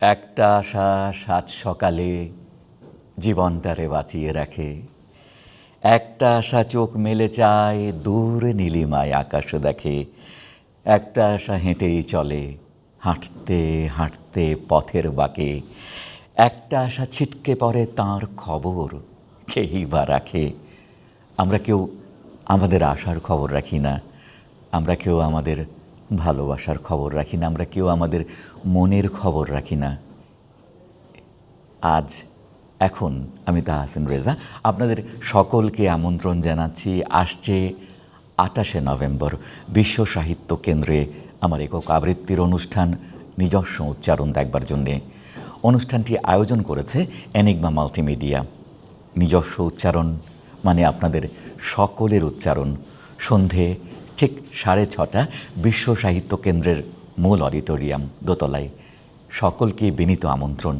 একটা আশা সাত সকালে জীবনটারে বাঁচিয়ে রাখে। একটা আশা চোখ মেলে চায়, দূরে নীলিমায় আকাশ দেখে। একটা আশা হেঁটেই চলে, হাঁটতে হাঁটতে পথের বাঁকে। একটা আশা ছিটকে পড়ে, তার খবর কেই বা রাখে। আমরা কেউ আমাদের আশার খবর রাখি না। আমরা কেউ আমাদের ভালোবাসার খবর রাখি না, আমরা কেউ আমাদের মনের খবর রাখি না। আজ, এখন, আমি তাহাসিন রেজা। আপনাদের সকলকে আমন্ত্রণ জানাচ্ছি, আসছে আটাশে নভেম্বর বিশ্ব সাহিত্য কেন্দ্রে আমার একক আবৃত্তির অনুষ্ঠান, নিজস্ব উচ্চারণ দেখবার জন্যে। অনুষ্ঠানটি আয়োজন করেছে এনিগমা মাল্টিমিডিয়া। নিজস্ব উচ্চারণ মানে আপনাদের সকলের উচ্চারণ। সন্ধে ঠিক সাড়ে ছটা বিশ্ব সাহিত্য কেন্দ্রের মূল অডিটোরিয়াম দোতলায়। সকলকে বিনীত আমন্ত্রণ।